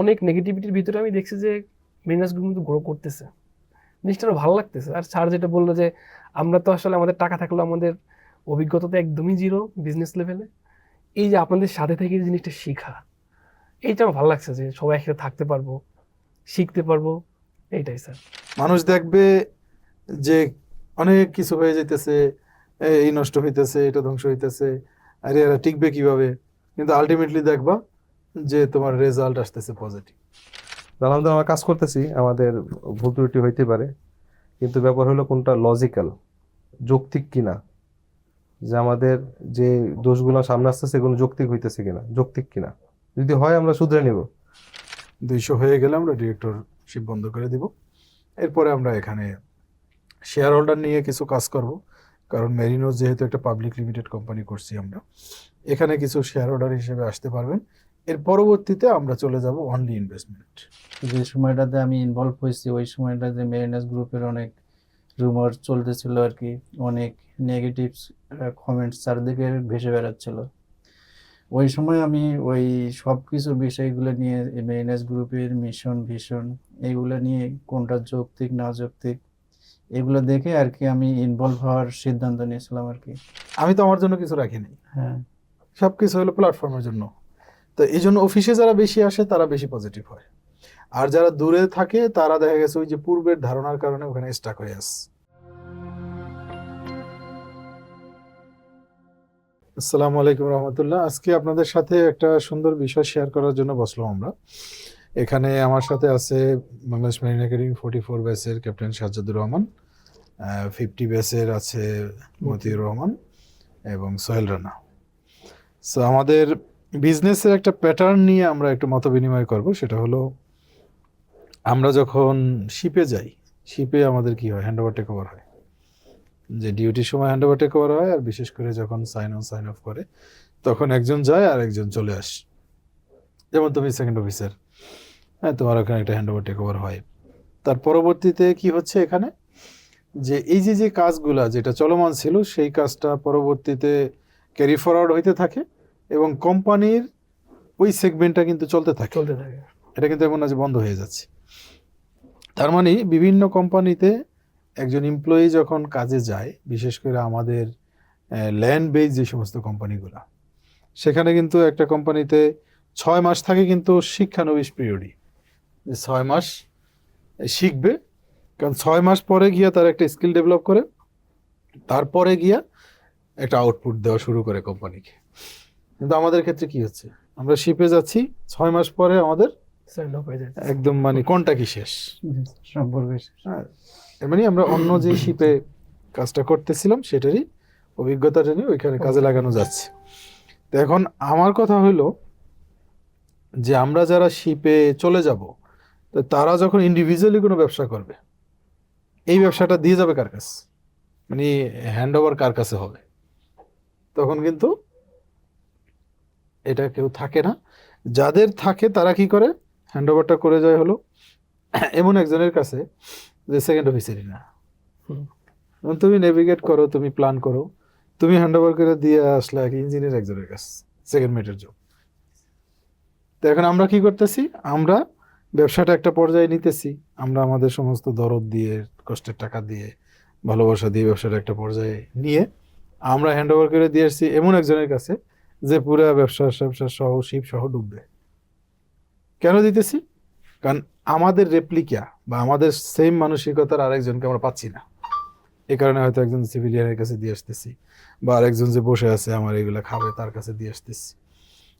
অনেক নেগেটিভিটির ভিতরে আমি দেখছি যে মেরিনাসগুলো কিন্তু গ্রো করতেছে। জিনিসটা আরও ভালো লাগতেছে। আর স্যার যেটা বলল যে আমরা তো আসলে আমাদের টাকা থাকলেও আমাদের অভিজ্ঞতা তো একদমই জিরো বিজনেস লেভেলে এই যে আপনাদের সাথে থেকে জিনিসটা শেখা, এইটা আমার ভালো লাগছে যে সবাই একসাথে থাকতে পারব, শিখতে পারব, এইটাই স্যার মানুষ দেখবে যে অনেক কিছু হয়ে যেতেছে এই নষ্ট হইতেছে, এটা ধ্বংস হইতেছে, আরে এরা টিকবে কীভাবে? কিন্তু আলটিমেটলি দেখবা যে তোমার রেজাল্ট আসতেছে পজিটিভ আলহামদুলিল্লাহ আমরা কাজ করতেছি, আমাদের ভুল ত্রুটি হইতে পারে, কিন্তু ব্যাপার হলো কোনটা লজিক্যাল যৌক্তিক কিনা। যে আমাদের যে দোষগুলো সামনে আসতেছে সেগুলো যৌক্তিক হইতেছে কিনা, যৌক্তিক কিনা। যদি হয় আমরা শুধরে নেব। দুইশো হয়ে গেলে আমরা ডিরেক্টর ডিরেক্টরশিপ বন্ধ করে দিব। এরপরে আমরা এখানে শেয়ার হোল্ডার নিয়ে কিছু কাজ করব। কারণ মেরিনো যেহেতু একটা পাবলিক লিমিটেড কোম্পানি করছি আমরা। এখানে কিছু শেয়ার হোল্ডার হিসেবে আসতে পারবেন। এর পরবর্তীতে আমরা চলে যাব অনলি ইনভেস্টমেন্ট যে সময়টাতে আমি ইনভলভ হয়েছি ওই সময়টাতে মেরিনাস গ্রুপের অনেক রুমার চলতেছিল আর কি অনেক নেগেটিভ কমেন্টস চারদিকে ভেসে বেড়াচ্ছিল। ওই সময় আমি ওই সব কিছু বিষয়গুলো নিয়ে মেরিনাস গ্রুপের মিশন ভিশন এগুলো নিয়ে কোনটা যৌক্তিক না যৌক্তিক এগুলো দেখে আর কি আমি ইনভলভ হওয়ার সিদ্ধান্ত নিয়েছিলাম আর কি। আমি তো আমার জন্য কিছু রাখিনি। হ্যাঁ। সব কিছু হলো প্ল্যাটফর্মের জন্য। তো এই জন্য অফিসে যারা বেশি আসে, তারা বেশি পজিটিভ হয়। আর যারা দূরে থাকে, তারা দেখা গেছে ওই যে পূর্বের ধারণার কারণে ওখানে স্টাক হয়ে আসে আসসালামু আলাইকুম রহমতুল্লাহ। আজকে আপনাদের সাথে একটা সুন্দর বিষয় শেয়ার করার জন্য বসলাম আমরা। এখানে আমার সাথে আছে Bangladesh marine academy forty four ব্যাচের ক্যাপ্টেন সাজ্জাদুর রহমান ফিফটি ব্যাচের আছে মতিউর রহমান এবং সোহেল রানা। সো আমাদের বিজনেসের একটা প্যাটার্ন নিয়ে আমরা একটু মত বিনিময় করব, সেটা হলো আমরা যখন শিপে যাই শিপে আমাদের কি হয়? হ্যান্ড ওভার টেক ওভার হয়। যে ডিউটির সময় হ্যান্ড ওভার টেক ওভার হয়, আর বিশেষ করে যখন সাইন অন সাইন অফ করে, তখন একজন যায় আর একজন চলে আসে। যেমন তুমি সেকেন্ড অফিসার হ্যাঁ তোমার ওখানে একটা হ্যান্ড ওভার টেক ওভার হয়। তার পরবর্তীতে কি হচ্ছে এখানে? যে এই যে যে কাজগুলা, যেটা চলমান ছিল, সেই কাজটা পরবর্তীতে ক্যারি ফরওয়ার্ড হইতে থাকে। এবং কোম্পানির ওই সেগমেন্টটা কিন্তু চলতে থাকে। চলতে থাকে। এটা কিন্তু এমন না যে বন্ধ হয়ে যাচ্ছে। তার মানে বিভিন্ন কোম্পানিতে একজন এমপ্লয়ি যখন কাজে যায় বিশেষ করে আমাদের ল্যান্ড বেজ যে সমস্ত কোম্পানিগুলো সেখানে কিন্তু একটা কোম্পানিতে ছয় মাস থাকে কিন্তু শিক্ষানবিশ পিরিয়ডই যে ছয় মাস শিখবে কারণ ছয় মাস পরে গিয়া তার একটা স্কিল ডেভেলপ করে তারপরে গিয়া একটা আউটপুট দেওয়া শুরু করে কোম্পানিকে। কিন্তু আমাদের ক্ষেত্রে কি হচ্ছে? আমরা শিপে যাচ্ছি ছয় মাস পরে আমাদের হয়ে একদম মানে কোনটা কি শেষ? সম্পর্ক হ্যাঁ মানে আমরা অন্য যে শিপে কাজটা করতেছিলাম সেটারই অভিজ্ঞতাটা নিয়ে ওইখানে কাজে লাগানো যাচ্ছে। তো এখন আমার কথা হলো যে আমরা যারা শিপে চলে যাব তো তারা যখন ইন্ডিভিজুয়ালি কোনো ব্যবসা করবে এই ব্যবসাটা দিয়ে যাবে কার কাছে? মানে হ্যান্ড ওভার কার কাছে হবে? তখন কিন্তু এটা কেউ থাকে না। যাদের থাকে তারা কি করে? হ্যান্ড ওভারটা করে যায় হলো এমন একজনের কাছে যে সেকেন্ড অফিসারই না। তুমি নেভিগেট করো তুমি প্ল্যান করো তুমি হ্যান্ড ওভার করে দিয়ে আসলে এক ইঞ্জিনিয়ার একজনের কাছে সেকেন্ড মেটের জব তো এখন আমরা কি করতেছি? আমরা ব্যবসাটা একটা পর্যায়ে নিতেছি। আমরা আমাদের সমস্ত দরদ দিয়ে কষ্টের টাকা দিয়ে ভালোবাসা দিয়ে ব্যবসাটা একটা পর্যায়ে নিয়ে আমরা হ্যান্ড ওভার করে দিয়ে আসছি এমন একজনের কাছে যে পুরো ব্যবসা ব্যবসা সহ শিপ সহ ডুববে। কেন দিতেছি? কারণ আমাদের রেপ্লিকা বা আমাদের সেম মানসিকতার আরেকজনকে আমরা পাচ্ছি না। এই কারণে হয়তো একজন সিভিলিয়ানের কাছে দিয়ে আসতেছি বা আরেকজন যে বসে আছে আমার এগুলো খাবে, তার কাছে দিয়ে আসতেছি।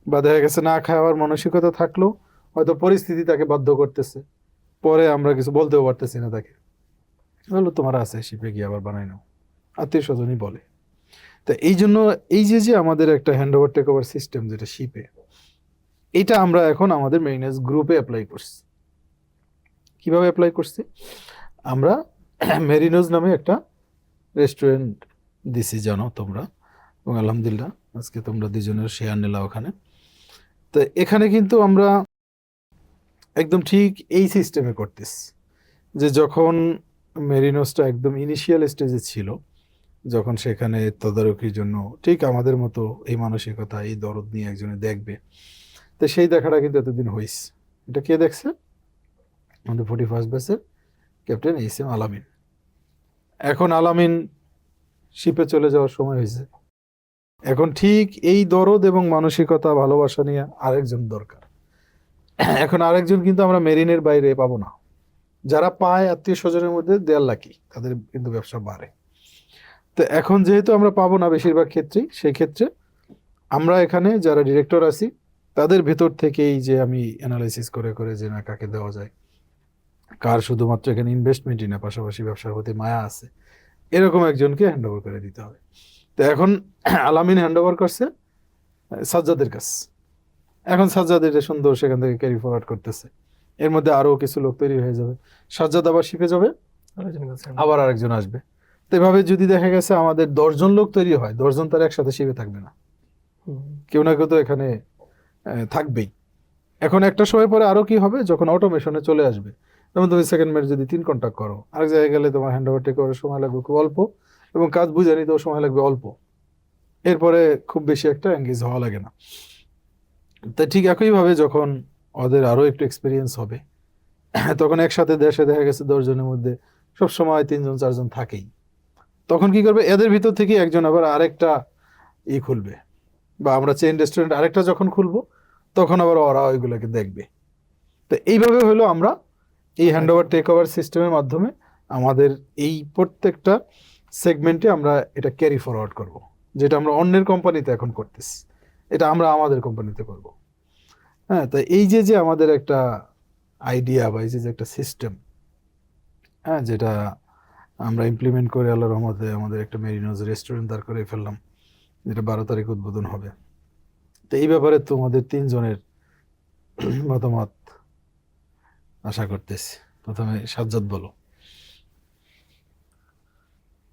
বা দেখা গেছে না খাওয়ার মানসিকতা থাকলেও হয়তো পরিস্থিতি তাকে বাধ্য করতেছে। পরে আমরা কিছু বলতেও পারতেছি না তাকে। বলল, তোমার আছে, শিপে গিয়ে আবার বানাই নাও। আত্মীয় স্বজনই বলে। তো এই জন্য এই যে যে আমাদের একটা hand over take over system যেটা শিপে এটা আমরা এখন আমাদের মেরিনাস গ্রুপে অ্যাপ্লাই করছি। কীভাবে অ্যাপ্লাই করছি? আমরা মেরিনোজ নামে একটা রেস্টুরেন্ট দিছি, জানো তোমরা। এবং আলহামদুলিল্লাহ, আজকে তোমরা দুজনের শেয়ার নিলা ওখানে। তো এখানে কিন্তু আমরা একদম ঠিক এই সিস্টেমে করতেছি, যে যখন মেরিনোসটা একদম ইনিশিয়াল স্টেজে ছিল যখন সেখানে তদারকির জন্য ঠিক আমাদের মতো এই মানসিকতা, এই দরদ নিয়ে একজনে দেখবে, তো সেই দেখাটা কিন্তু এতদিন হয়েছে এটা কে দেখছে? আমাদের ফোর্টি ফার্স্ট ব্যাচের ক্যাপ্টেন এইস এম আলামিন। এখন আলামিন শিপে চলে যাওয়ার সময় হয়েছে এখন ঠিক এই দরদ এবং মানসিকতা, ভালোবাসা নিয়ে আরেকজন দরকার। এখন আরেকজন কিন্তু আমরা মেরিনের বাইরে পাবো না। যারা পায় আত্মীয় স্বজনের মধ্যে দেয়াল লাকি তাদের কিন্তু ব্যবসা বাড়ে। তো এখন যেহেতু আমরা পাবো না বেশিরভাগ ক্ষেত্রেই সেই ক্ষেত্রে আমরা এখানে যারা ডিরেক্টর আছি তাদের ভেতর থেকেই যে আমি অ্যানালাইসিস করে করে যে না কাকে দেওয়া যায় কার শুধুমাত্র এখানে ইনভেস্টমেন্টই না পাশাপাশি ব্যবসার প্রতি মায়া আছে এরকম একজনকে হ্যান্ড ওভার করে দিতে হবে। তো এখন আলামিন হ্যান্ড ওভার করছে সাজ্জাদের কাছ। এখন সাজ্জাদ এটা সুন্দর সেখান থেকে ক্যারি ফরওয়ার্ড করতেছে। এর মধ্যে আরও কিছু লোক তৈরি হয়ে যাবে। সাজ্জাদ আবার শিপে যাবে আবার আরেকজন আসবে। এভাবে যদি দেখা গেছে আমাদের দশজন লোক তৈরি হয় দশজন তার একসাথে শিবে থাকবে না। কেউ না কেউ তো এখানে থাকবেই। এখন একটা সময় পরে আরও কি হবে? যখন অটোমেশনে চলে আসবে। যেমন তুমি সেকেন্ড মেট যদি তিন কন্ট্যাক্ট করো আরেক জায়গায় গেলে তোমার হ্যান্ড ওভার টেক করার সময় লাগবে খুব অল্প এবং কাজ বুঝে নিতেও সময় লাগবে অল্প। এরপরে খুব বেশি একটা এঙ্গেজ হওয়া লাগে না। তা ঠিক একইভাবে যখন ওদের আরও একটু এক্সপিরিয়েন্স হবে তখন একসাথে দেশে দেখা গেছে দশজনের মধ্যে সব সময় তিনজন চারজন থাকেই। তখন কি করবে? এদের ভিতর থেকে একজন আবার আরেকটা ই খুলবে। বা আমরা চেইন রেস্টুরেন্ট আরেকটা যখন খুলবো তখন আবার ওরা ওইগুলোকে দেখবে। তো এইভাবে হলো আমরা এই হ্যান্ড ওভার টেক ওভার সিস্টেমের মাধ্যমে আমাদের এই প্রত্যেকটা সেগমেন্টে আমরা এটা ক্যারি ফরওয়ার্ড করব। যেটা আমরা অন্যের কোম্পানিতে এখন করতেছি। এটা আমরা আমাদের কোম্পানিতে করব। হ্যাঁ তো এই যে যে আমাদের একটা আইডিয়া বা এই যে একটা সিস্টেম হ্যাঁ যেটা আমরা ইমপ্লিমেন্ট করে আল্লাহ রহমতে আমাদের একটা মেরিনোজ রেস্টুরেন্ট দাঁড় করে ফেললাম, যেটা বারো তারিখ উদ্বোধন হবে। তো এই ব্যাপারে তোমাদের তিনজনের মতামত আশা করতেছি। প্রথমে সাজ্জাদ বলো।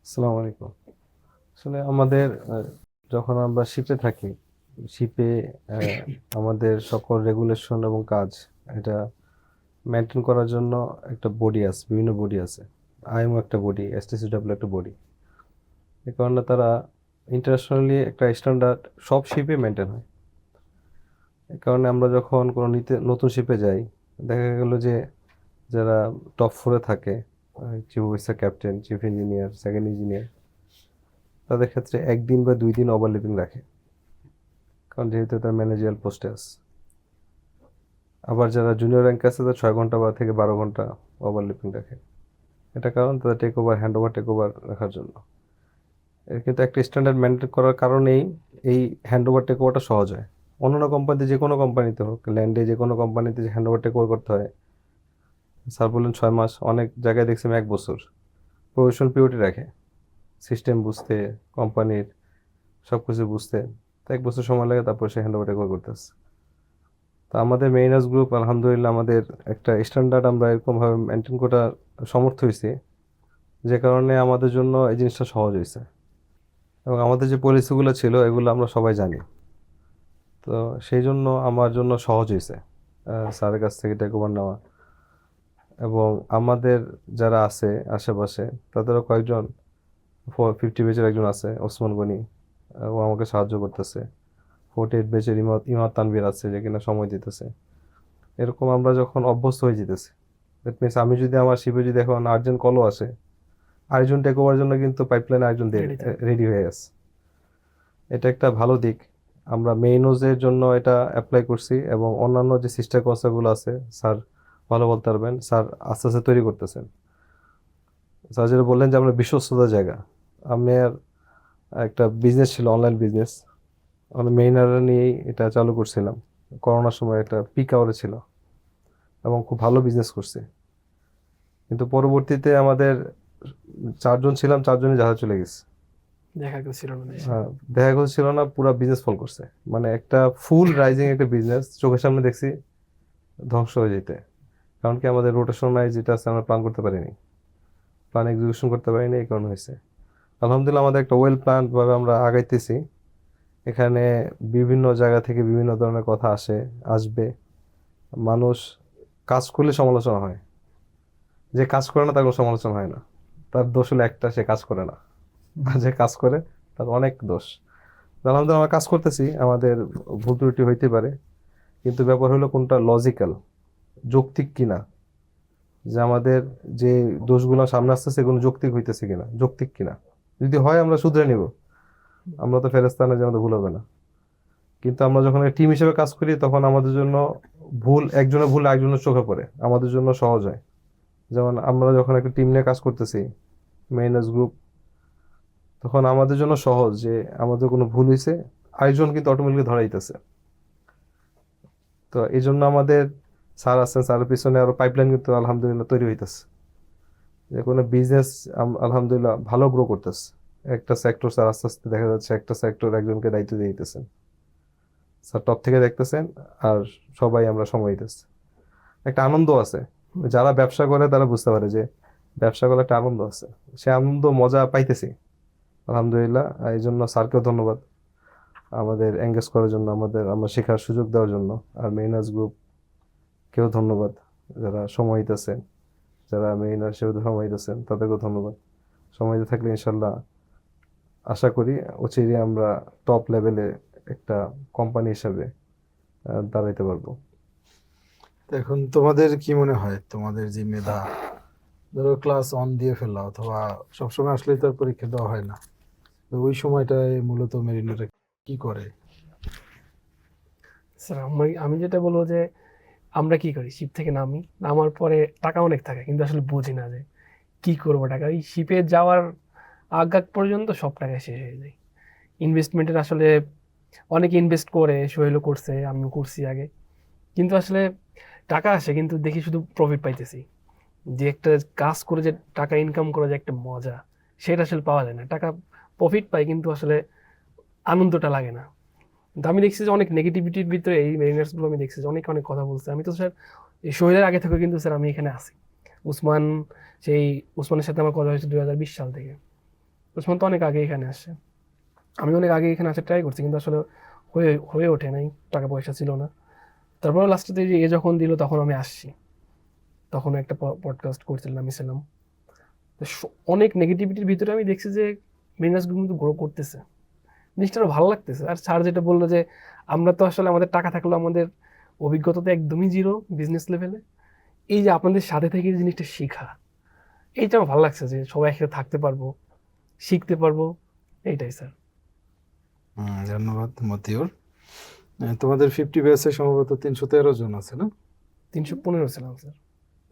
আসসালামু আলাইকুম। আসলে আমাদের, যখন আমরা শিপে থাকি শিপে আমাদের সকল রেগুলেশন এবং কাজ, এটা মেনটেন করার জন্য একটা বডি আছে, বিভিন্ন বডি আছে। আইএমও একটা বডি এসটিসিডব্লিউ একটা বডি এই কারণে তারা ইন্টারন্যাশনালি একটা স্ট্যান্ডার্ড সব শিপে মেনটেন হয়। এই কারণে আমরা যখন কোনো নিতে, নতুন শিপে যাই, দেখা গেল যে যারা টপ ফোরে থাকে chief officer captain chief engineer second engineer তাদের ক্ষেত্রে একদিন বা দুই দিন ওভারলিপিং রাখে। কারণ যেহেতু তার ম্যানেজারিয়াল পোস্টে আছে। আবার যারা জুনিয়র র্যাঙ্ক আছে তাদের ছয় ঘণ্টা বা থেকে বারো ঘণ্টা ওভারলিপিং রাখে। এটা কারণ তাদের take over hand over take over রাখার জন্য। এর কিন্তু একটা স্ট্যান্ডার্ড মেনটেন করার কারণেই এই হ্যান্ড ওভার টেক ওভারটা সহজ হয়। অন্য অন্য কোম্পানিতে যে কোনো কোম্পানিতে হোক ল্যান্ডে যে কোনো কোম্পানিতে যে হ্যান্ড ওভার টেক ওভার করতে হয় স্যার বললেন ছয় মাস, অনেক জায়গায় দেখছি আমি এক বছর। প্রফেশনাল পিরিয়ডই রাখে। সিস্টেম বুঝতে কোম্পানির সব কিছু বুঝতে, তো এক বছর সময় লাগে, তারপর সে হ্যান্ড ওভার টেক ওভার করতেছে তো আমাদের মেইনার্স গ্রুপ আলহামদুলিল্লাহ, আমাদের একটা স্ট্যান্ডার্ড আমরা এরকমভাবে মেনটেন করার সমর্থ হয়েছি। যে কারণে আমাদের জন্য এই জিনিসটা সহজ হয়েছে। এবং আমাদের যে পলিসিগুলো ছিল, এগুলো আমরা সবাই জানি। তো সেই জন্য আমার জন্য সহজ হয়েছে স্যারের কাছ থেকে টেক ওভার নেওয়া। এবং আমাদের যারা আছে আশেপাশে, তাদেরও কয়েকজন ফিফটি বেচের একজন আছে, ওসমান গনি, ও আমাকে সাহায্য করতেছে। ফোর্টি এইট বেচের ইমাদ ইমাদ তানবির আছে যে কিনা সময় দিতেছে। এরকম আমরা যখন অভ্যস্ত হয়ে যেতেছি দ্যাট মিনস আমি যদি আমার শিপে যদি এখন আর্জেন্ট কলও আসে। আরেকজন টেক ওভার জন্য কিন্তু পাইপলাইনে আরেকজন। রেডি হয়ে গেছে। এটা একটা ভালো দিক। আমরা মেইনোজের জন্য এটা অ্যাপ্লাই করছি এবং অন্যান্য যে সিস্টার কনসার্টগুলো আছে স্যার ভালো বলতে পারবেন স্যার আস্তে আস্তে তৈরি করতেছেন। স্যার যেটা বললেন যে আমরা বিশ্বস্ততার জায়গা। আমি আর একটা বিজনেস ছিল অনলাইন বিজনেস আমরা মেইনারা নিয়েই এটা চালু করছিলাম। করোনার সময় একটা পিক আওয়ারে ছিল। এবং খুব ভালো বিজনেস করছে। কিন্তু পরবর্তীতে আমাদের চারজন ছিলাম চারজনই জাহাজ চলে গেছে। দেখা গেছিল হ্যাঁ, দেখা না পুরো বিজনেস ফল করছে। মানে একটা ফুল রাইজিং একটা বিজনেস চোখের সামনে দেখছি ধ্বংস হয়ে যেতে। কারণ কি আমাদের রোটেশন নাই যেটা আছে আমরা প্ল্যান করতে পারিনি। প্ল্যান এক্সিকিউশন করতে পারিনি এই কারণে হয়েছে। আলহামদুলিল্লাহ আমাদের একটা ওয়েল ভাবে আমরা আগাইতেছি। এখানে বিভিন্ন জায়গা থেকে বিভিন্ন ধরনের কথা আসে আসবে। মানুষ কাজ করলে সমালোচনা হয়। যে কাজ করে না তার কোনো সমালোচনা হয় না। তার দোষ হলো একটা, সে কাজ করে না। যে কাজ করে, তার অনেক দোষ। আলহামদুলিল্লাহ, আমরা কাজ করতেছি, আমাদের ভুল ত্রুটি হইতে পারে। কিন্তু ব্যাপার হলো কোনটা লজিক্যাল যৌক্তিক কিনা। যে আমাদের যে দোষগুলো সামনে আসতেছে সেগুলো যৌক্তিক হইতেছে কিনা, যৌক্তিক কিনা। যদি হয়, আমরা শুধরে নিব। আমরা তো ফেরেস্তানে যে আমাদের ভুল হবে না। কিন্তু আমরা যখন টিম হিসেবে কাজ করি, তখন আমাদের জন্য ভুল, একজনের ভুল একজনের চোখে পড়ে। আমাদের জন্য সহজ হয়। যেমন আমরা যখন একটা টিম নিয়ে কাজ করতেছি মেইনাস গ্রুপ তখন আমাদের জন্য সহজ যে আমাদের কোনো ভুল হয়েছে আরেকজন কিন্তু অটোমেটিকলি ধরাইতেছে। তো এই জন্য আমাদের স্যার আছেন, স্যারের পিছনে আরও পাইপলাইন কিন্তু আলহামদুলিল্লাহ তৈরি হইতেছে। যে কোনো বিজনেস আলহামদুলিল্লাহ ভালো গ্রো করতেছে। একটা সেক্টর স্যার আস্তে আস্তে দেখা যাচ্ছে একটা সেক্টর একজনকে দায়িত্ব দিয়ে দিতেছেন। স্যার টপ থেকে দেখতেছেন, আর সবাই আমরা সময় দিতেছি। একটা আনন্দ আছে। যারা ব্যবসা করে, তারা বুঝতে পারে যে ব্যবসা করার একটা আনন্দ আছে। সে আনন্দ, মজা পাইতেছি। আলহামদুলিল্লাহ, এই জন্য স্যারকেও ধন্যবাদ। আমাদের এঙ্গেজ করার জন্য, আমাদের, আমরা শেখার সুযোগ দেওয়ার জন্য। আর মেইনার্স গ্রুপ কেউ ধন্যবাদ। যারা সময় দিতেছেন, যারা মেইনার হিসেবে সময় দিতেছেন, তাদেরকেও ধন্যবাদ। সময় দিতে থাকলে ইনশাল্লাহ আশা করি অচিরে আমরা টপ লেভেলে একটা কোম্পানি হিসাবে দাঁড়াইতে পারব। তো এখন তোমাদের কি মনে হয়? তোমাদের যে মেধা ধরো ক্লাস অন দিয়ে ফেললা অথবা সবসময় আসলেই তো আর পরীক্ষা দেওয়া হয় না। তো ওই সময়টায় মূলত মেরিনেরা কি করে? স্যার আমি আমি যেটা বলব যে আমরা কি করি? শিপ থেকে নামি নামার পরে টাকা অনেক থাকে কিন্তু আসলে বুঝি না যে কি করব টাকা। এই শিপে যাওয়ার আগ আগ পর্যন্ত সব টাকা শেষ হয়ে যায়। ইনভেস্টমেন্টের আসলে অনেকে ইনভেস্ট করে, সোহেলও করছে, আমিও করছি আগে। কিন্তু আসলে টাকা আসে, কিন্তু দেখি শুধু প্রফিট পাইতেছি। যে একটা কাজ করে যে টাকা ইনকাম করা যে একটা মজা, সেটা আসলে পাওয়া যায় না। টাকা প্রফিট পাই, কিন্তু আসলে আনন্দটা লাগে না। কিন্তু আমি দেখছি যে অনেক নেগেটিভিটির ভিতরে এই মেরিনার্সগুলো আমি দেখছি যে অনেক অনেক কথা বলছে। আমি তো স্যার, এই সোহেলের আগে থেকে কিন্তু স্যার আমি এখানে আছি। উসমান, সেই উসমানের সাথে আমার কথা হয়েছে দুই হাজার বিশ সাল থেকে। উসমান তো অনেক আগে এখানে আসছে। আমি অনেক আগে এখানে আসার ট্রাই করছি, কিন্তু আসলে হয়ে হয়ে ওঠে নাই টাকা পয়সা ছিল না। তারপরে লাস্টে যে এ যখন দিল, তখন আমি আসছি। তখন একটা পডকাস্ট করছিলাম, আমি ছিলাম। অনেক নেগেটিভিটির ভিতরে আমি দেখছি যে মেরিনার্সগুলো কিন্তু গ্রো করতেছে। জিনিসটা ভালো লাগতেছে। আর স্যার যেটা বলল যে, আমরা তো আসলে আমাদের টাকা থাকলেও আমাদের অভিজ্ঞতা তো একদমই জিরো বিজনেস লেভেলে এই যে আপনাদের সাথে থেকে জিনিসটা শেখা। এইটা আমার ভালো লাগছে যে সবাই একসাথে থাকতে পারব, শিখতে পারব। এইটাই স্যার ধন্যবাদ মতিউর। তোমাদের ফিফটি ব্যাচে সম্ভবত তিনশো তেরো জন আছে না? তিনশো পনেরো ছিলাম স্যার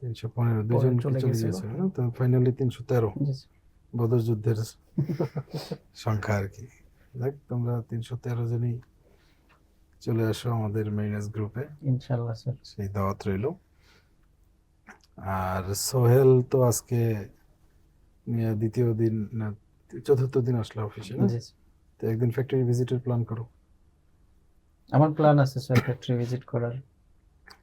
তিনশো পনেরো দুজন চলে গিয়েছিল। না? তো ফাইনালি তিনশো তেরো। বদর যুদ্ধের সংখ্যা আর কি। দেখ তোমরা তিনশো তেরো জনই চলে আসো আমাদের মেরিনাস গ্রুপে ইনশাল্লাহ স্যার সেই দাওয়াত রইল। আর সোহেল তো আজকে দ্বিতীয় দিন না চতুর্থ দিন আসলো অফিসে না। তো একদিন ফ্যাক্টরি ভিজিটের প্ল্যান করো। আমার প্ল্যান আছে স্যার ফ্যাক্টরি ভিজিট করার।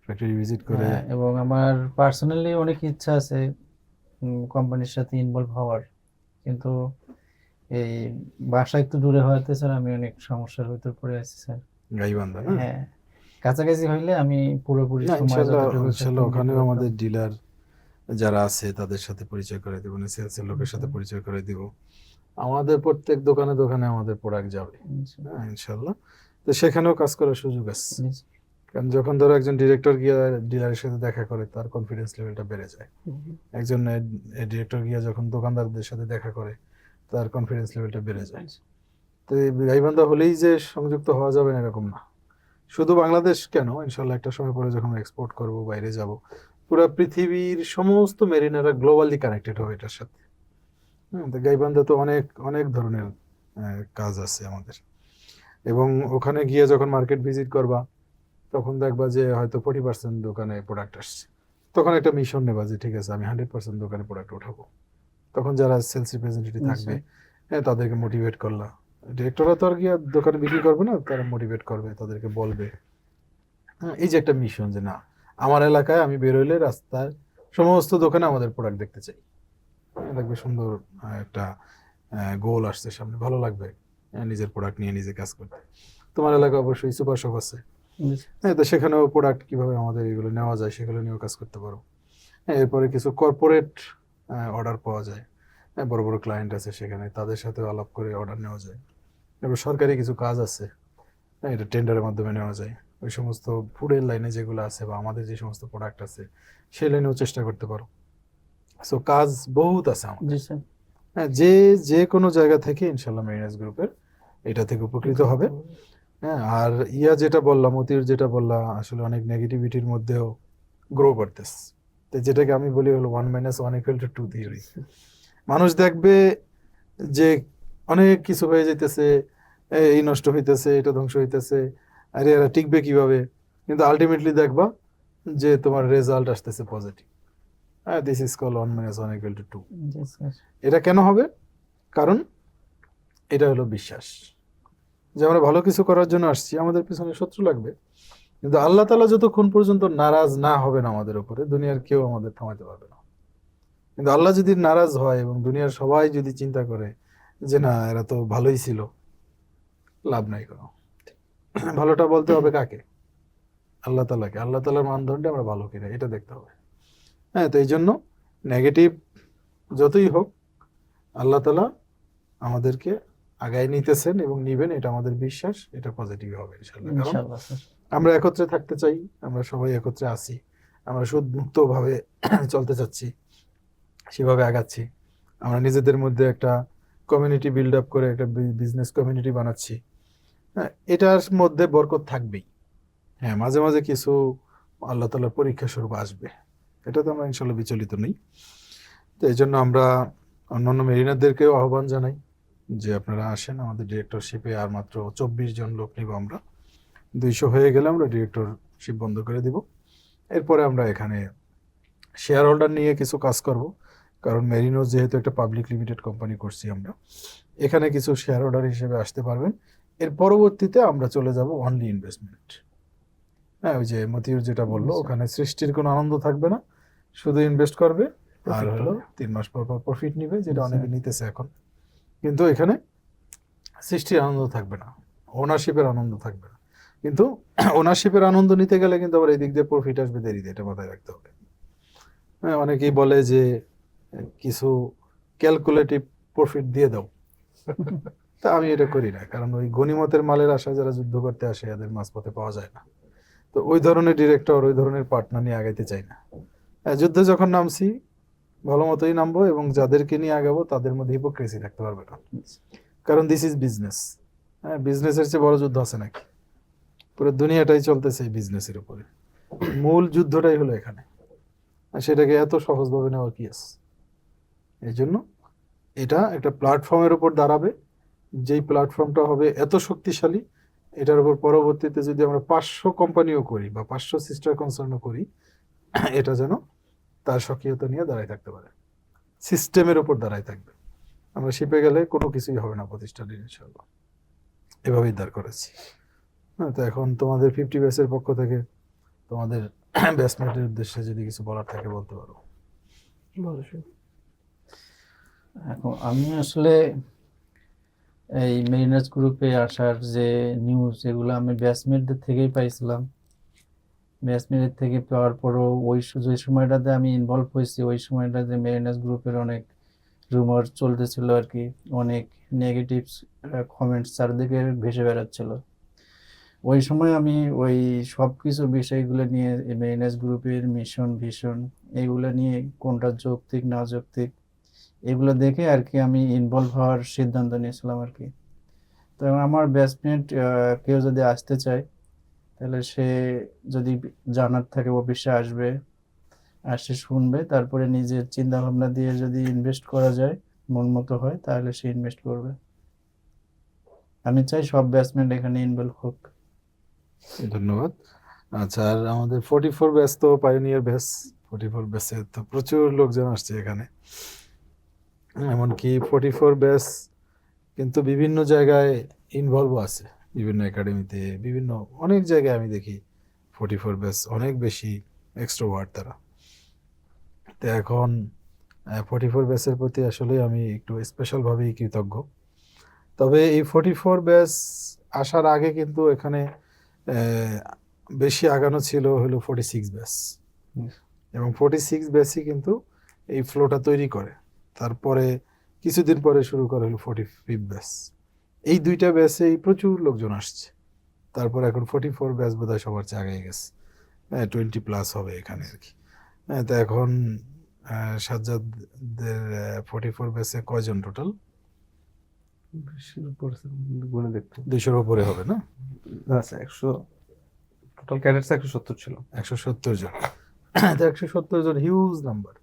ফ্যাক্টরি ভিজিট করে হ্যাঁ, এবং আমার পার্সোনালি অনেক ইচ্ছা আছে কোম্পানির সাথে ইনভলভ হওয়ার। কিন্তু এই বাসা একটু দূরে হওয়াতে স্যার আমি অনেক সমস্যার ভিতর পড়ে আছি স্যার গাইবান্ধা না হ্যাঁ কাছাকাছি হইলে আমি পুরোপুরি না, সময় ওখানেও আমাদের ডিলার যারা আছে তাদের সাথে পরিচয় করে দেবো সেলসের লোকের সাথে পরিচয় করে দিব। আমাদের প্রত্যেক দোকানে দোকানে আমাদের প্রোডাক্ট যাবে। হ্যাঁ ইনশাল্লাহ তো সেখানেও কাজ করার সুযোগ আছে। কারণ যখন ধরো একজন ডিরেক্টর গিয়ে ডিলারের সাথে দেখা করে তার কনফিডেন্স লেভেলটা বেড়ে যায়। একজন ডিরেক্টর গিয়ে যখন দোকানদারদের সাথে দেখা করে তার কনফিডেন্স লেভেলটা বেড়ে যায়। তো এই গাইবান্ধা হলেই যে সংযুক্ত হওয়া যাবে না এরকম না। শুধু বাংলাদেশ কেন? ইনশাল্লাহ একটা সময় পরে যখন এক্সপোর্ট করব বাইরে যাব পুরো পৃথিবীর সমস্ত মেরিনারা গ্লোবালি কানেক্টেড হবে এটার সাথে। গাইবান্ধা তো অনেক অনেক ধরনের কাজ আছে আমাদের। এবং ওখানে গিয়ে যখন মার্কেট ভিজিট করবা তখন দেখবা যে হয়তো ফোর্টি পার্সেন্ট দোকানে প্রোডাক্ট আসছে। তখন একটা মিশন নেবা যে ঠিক আছে আমি হান্ড্রেড পার্সেন্ট দোকানে প্রোডাক্ট উঠাবো তখন যারা সেলস রিপ্রেজেন্টেটিভ থাকবে হ্যাঁ তাদেরকে মোটিভেট করলা। ডিরেক্টররা তো আর গিয়ে দোকানে বিক্রি করবে না তারা মোটিভেট করবে তাদেরকে বলবে। হ্যাঁ, এই যে একটা মিশন যে না আমার এলাকায় আমি বেরোইলে রাস্তায় সমস্ত দোকানে আমাদের প্রোডাক্ট দেখতে চাই। হ্যাঁ, দেখবে সুন্দর একটা গোল আসছে সামনে। ভালো লাগবে নিজের প্রোডাক্ট নিয়ে নিজে কাজ করতে। তোমার এলাকায় অবশ্যই সুপার শপ আছে। হ্যাঁ তো সেখানেও প্রোডাক্ট কীভাবে আমাদের এগুলো নেওয়া যায় সেগুলো নিয়েও কাজ করতে পারো। হ্যাঁ এরপরে কিছু কর্পোরেট অর্ডার পাওয়া যায়। হ্যাঁ বড় বড় ক্লায়েন্ট আছে সেখানে তাদের সাথে আলাপ করে অর্ডার নেওয়া যায়। এবার সরকারি কিছু কাজ আছে হ্যাঁ এটা টেন্ডারের মাধ্যমে নেওয়া যায়। ওই সমস্ত ফুডের লাইনে যেগুলো আছে বা আমাদের যে সমস্ত প্রোডাক্ট আছে সেই লাইনেও চেষ্টা করতে পারো। সো কাজ বহুত আছে হ্যাঁ যে যে কোনো জায়গা থেকে ইনশাল্লাহ মেরিনাস গ্রুপের এটা থেকে উপকৃত হবে। হ্যাঁ আর ইয়া যেটা বললাম অতির যেটা বললাম আসলে অনেক নেগেটিভিটির মধ্যেও গ্রো করতেছে। তো যেটাকে আমি বলি হলো one minus one equal to two theory মানুষ দেখবে যে অনেক কিছু হয়ে যাইতেছে এ- এই নষ্ট হইতেছে এটা ধ্বংস হইতেছে আরে এরা টিকবে কীভাবে? কিন্তু আলটিমেটলি দেখবা যে তোমার রেজাল্ট আসতেছে positive this is call one minus one equal to two এটা কেন হবে? কারণ এটা হলো বিশ্বাস। যে আমরা ভালো কিছু করার জন্য আসছি আমাদের পিছনে শত্রু লাগবে। কিন্তু আল্লাহ তালা যতক্ষণ পর্যন্ত নারাজ না হবেন আমাদের উপরে দুনিয়ার কেউ আমাদের থামাতে পারবে না। কিন্তু আল্লাহ যদি নারাজ হয় এবং দুনিয়ার সবাই যদি চিন্তা করে যে না এরা তো ভালোই ছিল লাভ নাই কোনো। ভালোটা বলতে হবে কাকে? আল্লাহ তালাকে। আল্লাহ তালার মানদণ্ডে আমরা ভালো কিনা এটা দেখতে হবে। হ্যাঁ তো এই জন্য নেগেটিভ যতই হোক আল্লাহ তালা আমাদেরকে আগায় নিতেছেন এবং নিবেন এটা আমাদের বিশ্বাস এটা পজিটিভ হবে ইনশাল্লাহ আমরা একত্রে থাকতে চাই আমরা সবাই একত্রে আছি আমরা সুদ মুক্তভাবে চলতে চাচ্ছি সেভাবে আগাচ্ছি। আমরা নিজেদের মধ্যে একটা কমিউনিটি বিল্ড আপ করে একটা বিজনেস কমিউনিটি বানাচ্ছি। হ্যাঁ এটার মধ্যে বরকত থাকবেই। হ্যাঁ মাঝে মাঝে কিছু আল্লাহ তালার পরীক্ষা স্বরূপ আসবে। এটা তো আমরা ইনশাল্লাহ বিচলিত নেই। তো এই জন্য আমরা অন্যান্য মেরিনারদেরকেও আহ্বান জানাই যে আপনারা আসেন। আমাদের ডিরেক্টরশিপে আর মাত্র চব্বিশ জন লোক নিব আমরা। দুইশো হয়ে গেলে আমরা ডিরেক্টরশিপ বন্ধ করে দিব। এরপরে আমরা এখানে শেয়ার হোল্ডার নিয়ে কিছু কাজ করব। কারণ মেরিনো যেহেতু একটা পাবলিক লিমিটেড কোম্পানি করছি আমরা এখানে কিছু শেয়ার হোল্ডার হিসেবে আসতে পারবেন। এর পরবর্তীতে আমরা চলে যাব অনলি ইনভেস্টমেন্ট হ্যাঁ ওই যে মতিউর যেটা বলল আচ্ছা। ওখানে সৃষ্টির কোনো আনন্দ থাকবে না। শুধু ইনভেস্ট করবে আর হলো। তিন মাস পর পর প্রফিট নিবে যেটা আচ্ছা। অনেকে নিতেছে এখন। কিন্তু এখানে সৃষ্টির আনন্দ থাকবে না ওনারশিপের আনন্দ থাকবে না। কিন্তু ওনারশিপের আনন্দ নিতে গেলে কিন্তু আবার এই দিক দিয়ে প্রফিট আসবে দেরিতে এটা মাথায় রাখতে হবে। হ্যাঁ অনেকেই বলে যে কিছু ক্যালকুলেটিভ প্রফিট দিয়ে দাও। তা আমি এটা করি না কারণ ওই গণিমতের মালের আশায় যারা যুদ্ধ করতে আসে এদের মাঝপথে পাওয়া যায় না। তো ওই ধরনের ডিরেক্টর ওই ধরনের পার্টনার নিয়ে আগাইতে চাই না। যুদ্ধে যখন নামছি, ভালো মতোই নামবো এবং যাদেরকে নিয়ে আগাবো, তাদের মধ্যে হিপোক্রেসি থাকতে পারবে না। কারণ দিস ইজ বিজনেস হ্যাঁ বিজনেসের চেয়ে বড় যুদ্ধ আছে নাকি? পুরো দুনিয়াটাই চলতেছে এই বিজনেসের উপরে। মূল যুদ্ধটাই হলো এখানে। আর সেটাকে এত সহজভাবে নেওয়া কি আছে? এই জন্য এটা একটা প্ল্যাটফর্মের উপর দাঁড়াবে। যেই প্ল্যাটফর্মটা হবে এত শক্তিশালী, এটার উপর পরবর্তীতে যদি আমরা পাঁচশো কোম্পানিও করি বা পাঁচশো সিস্টার কনসার্নও করি, এটা যেন তার সক্রিয়তা নিয়ে দাঁড়ায় থাকতে পারে। সিস্টেমের উপর দাঁড়ায় থাকবে। আমরা শিপে গেলে কোনো কিছুই হবে না প্রতিষ্ঠানের ইনশাল্লাহ এভাবেই দাঁড় করেছি হ্যাঁ তো এখন তোমাদের ফিফটি ব্যাচের পক্ষ থেকে তোমাদের ব্যাচমেটের উদ্দেশ্যে যদি কিছু বলার থাকে বলতে পারো। এখন আমি আসলে এই মেরিনার্স গ্রুপে আসার যে নিউজ এগুলো আমি ব্যাচমেটদের থেকেই পাইছিলাম। ব্যাচমেটের থেকে পাওয়ার পরও ওই যে সময়টাতে আমি ইনভলভ হয়েছি, ওই সময়টাতে মেরিনার্স গ্রুপের অনেক রুমার চলতেছিল আর কি, অনেক নেগেটিভ কমেন্টস চারদিকে ভেসে বেড়াচ্ছিল। ওই সময় আমি ওই সব কিছু বিষয়গুলো নিয়ে মেরিনার্স গ্রুপের মিশন ভিশন এগুলো নিয়ে কোনটা যৌক্তিক, না যৌক্তিক, এগুলো দেখে আর কি আমি ইনভলভ হওয়ার সিদ্ধান্ত নিয়েছিলাম আর কি। তো আমার ব্যাচমেট কেউ যদি আসতে চায় তাহলে সে যদি জানার থাকে অফিসে আসবে, আসে শুনবে, তারপরে নিজের চিন্তা ভাবনা দিয়ে যদি ইনভেস্ট করা যায়, মন মতো হয়, তাহলে সে ইনভেস্ট করবে। আমি চাই সব ব্যাটসম্যান এখানে ইনভলভ হোক। ধন্যবাদ। আচ্ছা আর আমাদের ফোর্টি ফোর ব্যাচ তো পাইনিয়ার ব্যাচ ফোর্টি ফোর ব্যাচে তো প্রচুর লোকজন আসছে এখানে। এমনকি ফোর্টি ফোর ব্যাচ কিন্তু বিভিন্ন জায়গায় ইনভলভ আছে। বিভিন্ন একাডেমিতে বিভিন্ন অনেক জায়গায় আমি দেখি। ফোর্টি ফোর ব্যাচ অনেক বেশি এক্সট্রোভার্ট তারা। তো এখন ফোর্টি ফোর ব্যাচের প্রতি আসলে আমি একটু স্পেশালভাবেই কৃতজ্ঞ। তবে এই ফোর্টি ফোর ব্যাচ আসার আগে কিন্তু এখানে বেশি আগানো ছিল হলো ফোর্টি সিক্স ব্যাচ এবং ফোর্টি সিক্স ব্যাচই কিন্তু এই ফ্লোটা তৈরি করে। তারপরে কিছুদিন পরে শুরু করে হলো ফোর্টি ফিফ ব্যাচ এই দুইটা ব্যাচেই প্রচুর লোকজন আসছে। তারপর এখন ফোর্টি ফোর ব্যাচ বোধ হয় সবার চেয়ে আগে গেছে। হ্যাঁ টোয়েন্টি প্লাস হবে এখানে আর কি। হ্যাঁ তো এখন সাজ্জাদদের ফোর্টি ফোর ব্যাচে কয়জন টোটাল বেশির উপর আছে, গুণে দেখতে দুইশোর উপরে হবে না? আচ্ছা একশো টোটাল ক্যাডেটস একশো সত্তর ছিল। একশো সত্তর জন। একশো সত্তর জন হিউজ নাম্বার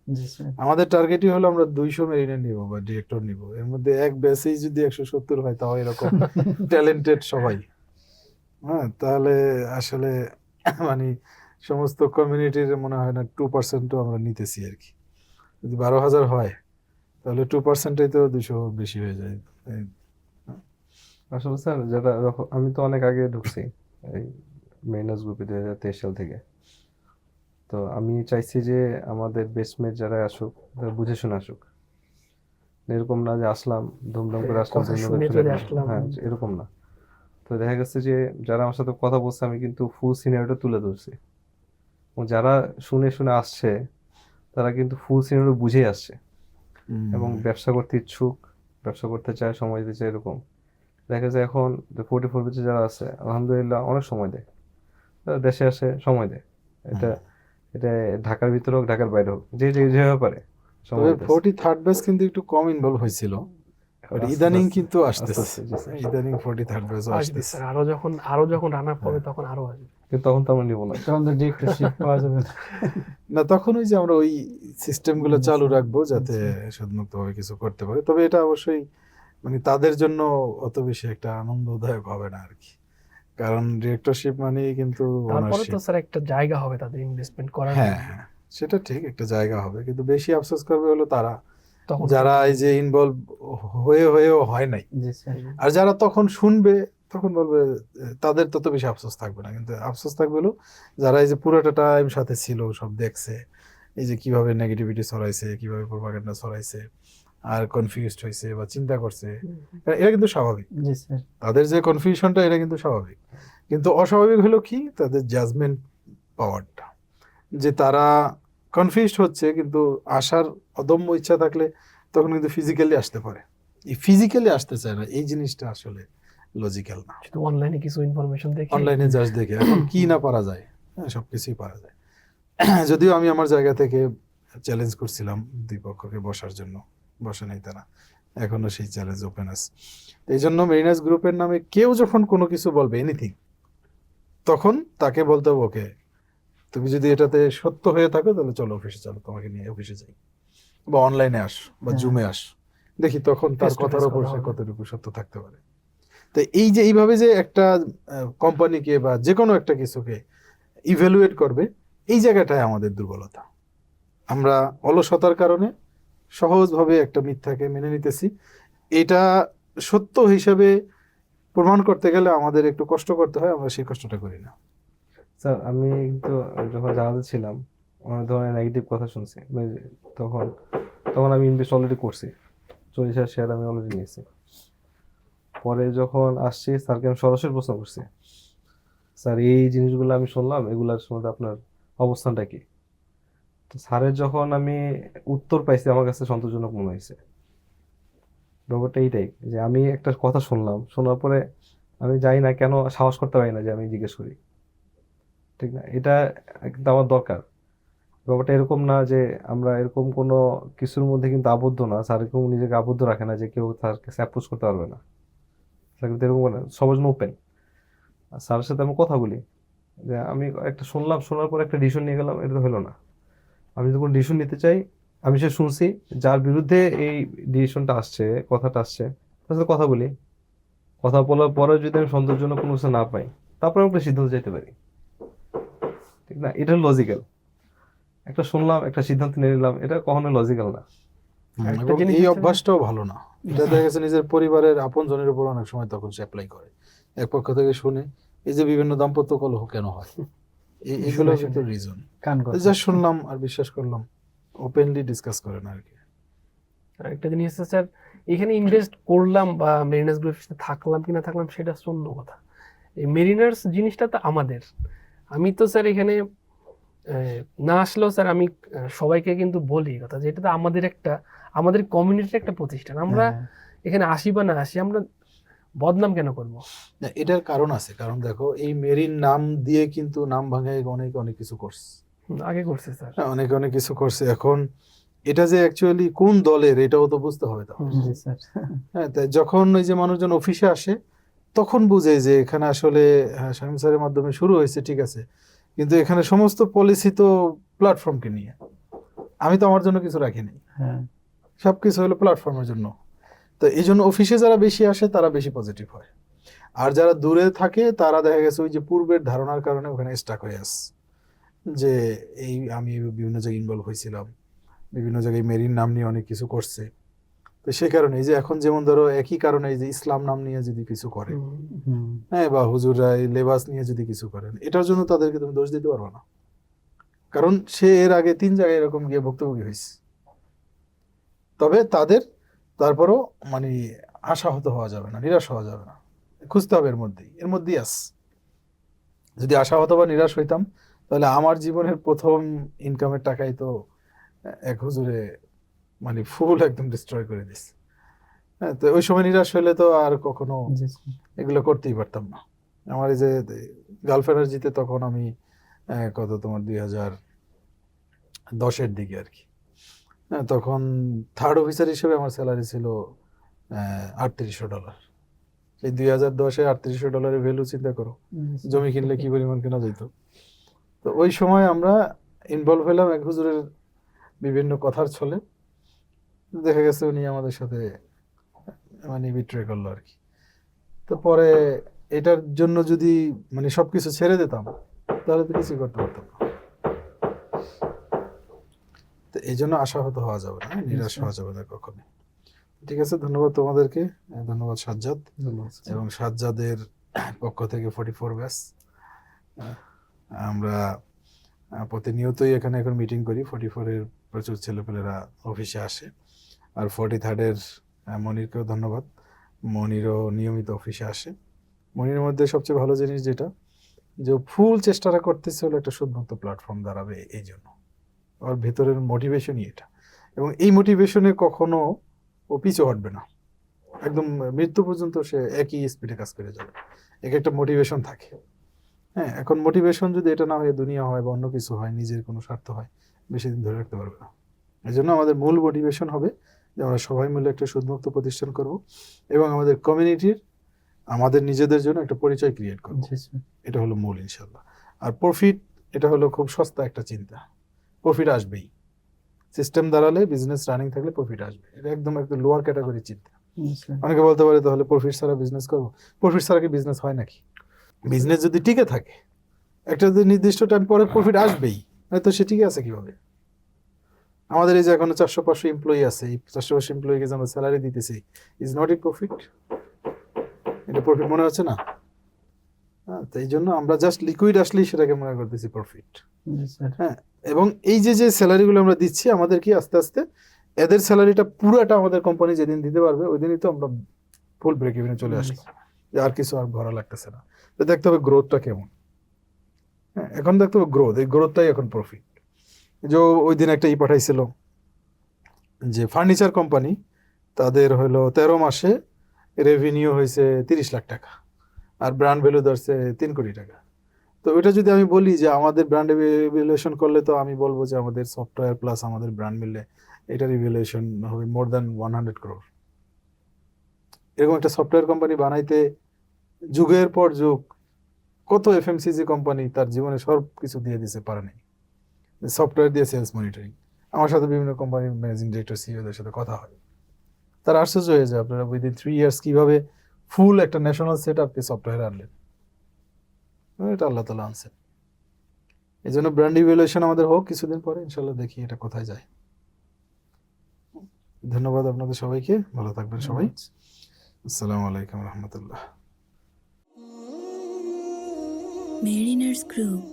আমাদের টার্গেটই হলো আমরা দুইশো মেরিনে নিব বা ডিরেক্টর নিব। এর মধ্যে এক ব্যাচেই যদি একশো সত্তর হয় তাও এরকম ট্যালেন্টেড সবাই। হ্যাঁ তাহলে আসলে মানে সমস্ত কমিউনিটির মনে হয় না টু পার্সেন্টও আমরা নিতেছি আর কি। যদি বারো হাজার হয় তাহলে টু পার্সেন্টেই তো দুশো বেশি হয়ে যায়। আসলে স্যার যেটা আমি তো অনেক আগে ঢুকছি এই মেরিনাস গ্রুপে দুই হাজার তেইশ সাল থেকে। তো আমি চাইছি যে আমাদের বেসমেট যারা আসুক তারা বুঝে শুনে আসুক। এরকম না যে আসলাম ধুমধাম করে আসলাম কথা ধুমধাম শুনে করে চলে চলে গেলাম। আসলাম। হ্যাঁ এরকম না। তো দেখা গেছে যে যারা আমার সাথে কথা বলছে আমি কিন্তু ফুল সিনিয়রটা তুলে ধরছি। এবং যারা শুনে শুনে আসছে তারা কিন্তু ফুল সিনিয়র বুঝেই আসছে। এবং ব্যবসা করতে ইচ্ছুক ব্যবসা করতে চায় সময় দিতে চায় এরকম। দেখা যায় এখন ফোর্টি ফোর বেচে যারা আছে আলহামদুলিল্লাহ অনেক সময় দেয়। তারা দেশে আসে সময় দেয়। এটা এটা ঢাকার ভিতরে হোক ঢাকার বাইরে হোক যে যে যেভাবে পারে তবে ফোর্টি থার্ড ব্যাচ কিন্তু একটু কম ইনভলভ হয়েছিল। ইদানিং কিন্তু আসতেছে। ইদানিং ফোর্টি থার্ড আসতেছে। আরও যখন আরও যখন রান আপ হবে তখন আরও আসবে। কিন্তু তখন তো আমরা নিব না। তখন তো পাওয়া যাবে না। না তখন ওই যে আমরা ওই সিস্টেমগুলো চালু রাখব যাতে শুধুমাত্র ভাবে কিছু করতে পারে। তবে এটা অবশ্যই মানে তাদের জন্য অত বেশি একটা আনন্দদায়ক হবে না আর কি। কারণ ডিরেক্টরশিপ মানে কিন্তু তারপরে তো স্যার একটা জায়গা হবে তাদের ইনভেস্টমেন্ট করার হ্যাঁ হ্যাঁ সেটা ঠিক একটা জায়গা হবে। কিন্তু বেশি আফসোস করবে হলো তারা। যারা এই যে ইনভলভ হয়ে হয়েও হয় নাই। আর যারা তখন শুনবে তখন বলবে তাদের তত বেশি আফসোস থাকবে না। কিন্তু আফসোস থাকবে হলো যারা এই যে পুরোটা টাইম সাথে ছিল সব দেখছে। এই যে কীভাবে নেগেটিভিটি ছড়াইছে কীভাবে প্রোপাগান্ডা ছড়াইছে। আর কনফিউজড হয়েছে বা চিন্তা করছে এটা কিন্তু স্বাভাবিক। তাদের যে কনফিউশনটা এটা কিন্তু স্বাভাবিক। কিন্তু অস্বাভাবিক হলো কি? তাদের জাজমেন্ট পাওয়ারটা যে তারা কনফিউজড হচ্ছে কিন্তু আসার অদম্য ইচ্ছা থাকলে তখন কিন্তু ফিজিক্যালি আসতে পারে। এই ফিজিক্যালি আসতে চায় না এই জিনিসটা আসলে লজিক্যাল না। শুধু অনলাইনে কিছু ইনফরমেশন দেখে? অনলাইনে জাস্ট দেখে। এখন কি না পারা যায়? হ্যাঁ সবকিছুই পারা যায়। যদিও আমি আমার জায়গা থেকে চ্যালেঞ্জ করছিলাম দুই পক্ষকে বসার জন্য। বসে নাই তারা। এখনও সেই চ্যালেঞ্জ ওপেন আছে। এই জন্য মেরিনাস গ্রুপের নামে কেউ যখন কোনো কিছু বলবে এনিথিং তখন তাকে বলতে হবে ওকে তুমি যদি এটাতে সত্য হয়ে থাকো তাহলে চলো অফিসে চলো তোমাকে নিয়ে অফিসে যাই। বা অনলাইনে আস বা হ্যাঁ। জুমে আস। দেখি তখন তার কথার উপর সে কতটুকু সত্য থাকতে পারে। তো এই যে এইভাবে যে একটা কোম্পানিকে বা যে কোনো একটা কিছুকে ইভ্যালুয়েট করবে এই জায়গাটায় আমাদের দুর্বলতা। আমরা অলসতার কারণে সহজভাবে একটা মিথ্যাকে মেনে নিতেছি। এটা সত্য হিসাবে প্রমাণ করতে গেলে আমাদের একটু কষ্ট করতে হয়, আমরা সেই কষ্টটা করি না। স্যার, আমি কিন্তু যখন জানাতে ছিলাম, অনেক ধরনের নেগেটিভ কথা শুনছি মানে তখন তখন আমি ইনভেস্ট অলরেডি করছি। চল্লিশ হাজার শেয়ার আমি অলরেডি নিয়েছি। পরে যখন আসছি, স্যারকে আমি সরাসরি প্রশ্ন করছি, স্যার, এই জিনিসগুলো আমি শুনলাম, এগুলার সম্বন্ধে আপনার অবস্থানটা কি? স্যারের যখন আমি উত্তর পাইছি, আমার কাছে সন্তোষজনক মনে হয়েছে। ব্যাপারটা এইটাই যে আমি একটা কথা শুনলাম, শোনার পরে আমি জানি না কেন সাহস করতে পারি না যে আমি জিজ্ঞেস করি। ঠিক না? এটা কিন্তু আমার দরকার। ব্যাপারটা এরকম না যে আমরা এরকম কোনো কিছুর মধ্যে কিন্তু আবদ্ধ না। স্যার এরকম নিজেকে আবদ্ধ রাখে না যে কেউ তার কাছে অ্যাপ্রোচ করতে পারবে না। স্যার কিন্তু এরকম সবার জন্য ওপেন আর স্যারের সাথে আমি কথা বলি যে আমি একটা শুনলাম, শোনার পর একটা ডিসিশন নিয়ে গেলাম, এটা তো হলো না। আমি যদি কোনো ডিসিশন নিতে চাই আমি সে শুনছি যার বিরুদ্ধে এই ডিসিশনটা আসছে কথাটা আসছে তার সাথে কথা বলি। কথা বলার পরে যদি আমি সন্তোষজনক কোনো কিছু না পাই তারপরে আমি একটা সিদ্ধান্ত যেতে পারি। ঠিক না? এটা লজিক্যাল একটা শুনলাম একটা সিদ্ধান্ত নিয়ে নিলাম এটা কখনো লজিক্যাল না। এই অভ্যাসটাও ভালো না। এটা দেখা গেছে নিজের পরিবারের আপন জনের উপর অনেক সময় তখন সে অ্যাপ্লাই করে। এক পক্ষ থেকে শুনে এই যে বিভিন্ন দাম্পত্য কলহ কেন হয়? এগুলো কিন্তু রিজন যা শুনলাম আর বিশ্বাস করলাম ওপেনলি ডিসকাস করে না আর কি একটা জিনিস স্যার এখানে ইনভেস্ট করলাম বা মেরিনার্স গ্রুপের সাথে থাকলাম কি না থাকলাম সেটা অন্য কথা। এই মেরিনার্স জিনিসটা তো আমাদের। আমি তো স্যার এখানে না আসলেও স্যার আমি সবাইকে কিন্তু বলি কথা যে এটা তো আমাদের একটা আমাদের কমিউনিটির একটা প্রতিষ্ঠান। আমরা হ্যাঁ, এখানে আসি বা না আসি আমরা বদনাম কেন করব? না, এটার কারণ আছে। কারণ দেখো এই মেরিন নাম দিয়ে কিন্তু নাম ভাঙায় অনেক অনেক কিছু করছে। আগে করছে স্যার। হ্যাঁ, অনেক অনেক কিছু করছে। এখন এটা যে অ্যাকচুয়ালি কোন দলের এটাও তো বুঝতে হবে তো হ্যাঁ যখন ওই যে মানুষজন অফিসে আসে তখন বুঝে যে এখানে আসলে হ্যাঁ শামীম স্যারের মাধ্যমে শুরু হয়েছে ঠিক আছে। কিন্তু এখানে সমস্ত পলিসি তো প্ল্যাটফর্মকে নিয়ে। আমি তো আমার জন্য কিছু রাখিনি। হ্যাঁ। সব কিছু হলো প্ল্যাটফর্মের জন্য। তো এই জন্য অফিসে যারা বেশি আসে তারা বেশি পজিটিভ হয়। আর যারা দূরে থাকে তারা দেখা গেছে ওই যে পূর্বের ধারণার কারণে ওখানে স্টাক হয়ে আস যে এই আমি বিভিন্ন জায়গায় ইনভলভ হয়েছিলাম বিভিন্ন জায়গায় মেরিন নাম নিয়ে অনেক কিছু করছে। তো সেই কারণে এই যে এখন যেমন ধরো একই কারণে এই যে ইসলাম নাম নিয়ে যদি কিছু করে হ্যাঁ বা হুজুররা লেবাস নিয়ে যদি কিছু করেন এটার জন্য তাদেরকে তুমি দোষ দিতে পারবে না। কারণ সে এর আগে তিন জায়গায় এরকম গিয়ে ভুক্তভোগী হয়েছে। তবে তাদের তারপরও মানে আশাহত হওয়া যাবে না নিরাশ হওয়া যাবে না। খুঁজতে হবে এর মধ্যেই এর মধ্যেই আস। যদি আশাহত বা নিরাশ হইতাম তাহলে আমার জীবনের প্রথম ইনকামের টাকাই তো এক হুজুরে মানে ফুল একদম ডিস্ট্রয় করে দিস হ্যাঁ তো ওই সময় নিরাশ হলে তো আর কখনো এগুলো করতেই পারতাম না। আমার এই যে গার্লফ্রেন্ডের জিতে তখন আমি কত তোমার দুই হাজার দশের দিকে আর কি। তখন থার্ড অফিসার হিসেবে আমার স্যালারি ছিল আটত্রিশশো ডলার সেই দুই হাজার দশে আটত্রিশশো ডলারের ভ্যালু চিন্তা করো। জমি কিনলে কি পরিমাণ কেনা যেত তো ওই সময় আমরা ইনভলভ হলাম এক হুজুরের বিভিন্ন কথার ছলে। দেখা গেছে উনি আমাদের সাথে মানে বিট্রে করল আর কি। তো পরে এটার জন্য যদি মানে সব কিছু ছেড়ে দিতাম তাহলে তো কিছু করতে পারতাম না। তো এই জন্য আশাহত হওয়া যাবে না নিরাশ হওয়া যাবে না কখনো। ঠিক আছে ধন্যবাদ তোমাদেরকে ধন্যবাদ সাজ্জাদ। এবং সাজ্জাদের পক্ষ থেকে ফর্টি ফোর ব্যাস আমরা প্রতিনিয়তই এখানে এখন মিটিং করি ফর্টি ফোরের প্রচুর ছেলেপেলেরা অফিসে আসে। আর ফর্টি থার্ডের মনিরকেও ধন্যবাদ। মনিরও নিয়মিত অফিসে আসে। মনির মধ্যে সবচেয়ে ভালো জিনিস যেটা যে ফুল চেষ্টাটা করতেছে হলো একটা শুধুমাত্র প্ল্যাটফর্ম দাঁড়াবে এই জন্য। ওর ভেতরের মোটিভেশনই এটা। এবং এই মোটিভেশনে কখনো ও পিছু হটবে না। একদম মৃত্যু পর্যন্ত সে একই স্পিডে কাজ করে যাবে। এক একটা মোটিভেশন থাকে। হ্যাঁ এখন মোটিভেশন যদি এটা না হয়ে দুনিয়া হয় বা অন্য কিছু হয় নিজের কোনো স্বার্থ হয় বেশি দিন ধরে রাখতে পারবে না। এই জন্য আমাদের মূল মোটিভেশন হবে যে আমরা সবাই মিলে একটা সুদমুক্ত প্রতিষ্ঠান করব এবং আমাদের কমিউনিটির আমাদের নিজেদের জন্য একটা পরিচয় ক্রিয়েট করব। এটা হলো মূল ইনশাল্লাহ আর প্রফিট এটা হলো খুব সস্তা একটা চিন্তা। প্রফিট আসবেই। সিস্টেম দাঁড়ালে বিজনেস রানিং থাকলে প্রফিট আসবে। এটা একদম একদম লোয়ার ক্যাটাগরি চিন্তা। অনেকে বলতে পারে তাহলে প্রফিট ছাড়া বিজনেস করব? প্রফিট ছাড়া কি বিজনেস হয় নাকি? বিজনেস যদি টিকে থাকে একটা যদি নির্দিষ্ট টাইম পরে প্রফিট আসবেই তো সে টিকে আছে কীভাবে? আমাদের এই যে এখন চারশো পাঁচশো এমপ্লয়ি আছে এই চারশো পাঁচশো এমপ্লয়িকে যে আমরা স্যালারি দিতেছি ইজ নট ইট প্রফিট এটা প্রফিট মনে হচ্ছে না? হ্যাঁ তো এই জন্য আমরা জাস্ট লিকুইড আসলেই সেটাকে মনে করতেছি প্রফিট স্যার এবং এই যে যে স্যালারিগুলো আমরা দিচ্ছি আমাদের কি আস্তে আস্তে এদের স্যালারিটা পুরোটা আমাদের কোম্পানি যেদিন দিতে পারবে ওই দিনই তো আমরা ফুল ব্রেক ইভেনে চলে আসলাম যে আর কিছু আর ভরা লাগতেছে না। তো দেখতে হবে গ্রোথটা কেমন। হ্যাঁ এখন দেখতে হবে গ্রোথ এই গ্রোথটাই এখন প্রফিট যে ওই দিন একটা ই পাঠাইছিল যে ফার্নিচার কোম্পানি তাদের হলো তেরো মাসে রেভিনিউ হয়েছে তিরিশ লাখ টাকা। আর ব্র্যান্ড ভ্যালু ধরছে তিন কোটি টাকা। তো ওইটা যদি আমি বলি যে আমাদের ব্র্যান্ড রিভ্যালুয়েশন করলে তো আমি বলব যে আমাদের সফটওয়্যার প্লাস আমাদের ব্র্যান্ড মিললে এটা রিভ্যালুয়েশন হবে more than one hundred crore এরকম একটা সফটওয়্যার কোম্পানি বানাইতে যুগের পর যুগ কত এফএমসিজি কোম্পানি তার জীবনে সব কিছু দিয়ে দিতে পারে নাই। সফটওয়্যার দিয়ে সেলস মনিটরিং আমার সাথে বিভিন্ন কোম্পানির ম্যানেজিং ডিরেক্টর সিইওদের সাথে কথা হয়। তারা আশ্চর্য হয়ে যায় আপনারা উইদিন থ্রি ইয়ার্স কীভাবে ফুল একটা ন্যাশনাল সেট আপকে সফটওয়্যার আনলেন। এটা আল্লাহ তালা আনছেন। এই জন্য ব্র্যান্ড ইভ্যালুয়েশন আমাদের হোক কিছুদিন পরে ইনশাল্লাহ দেখি এটা কোথায় যায়। ধন্যবাদ আপনাদের সবাইকে ভালো থাকবেন সবাই। আসসালামু আলাইকুম রহমতুল্লাহ। Mariners Group,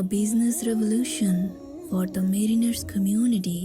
a business revolution for the mariners community.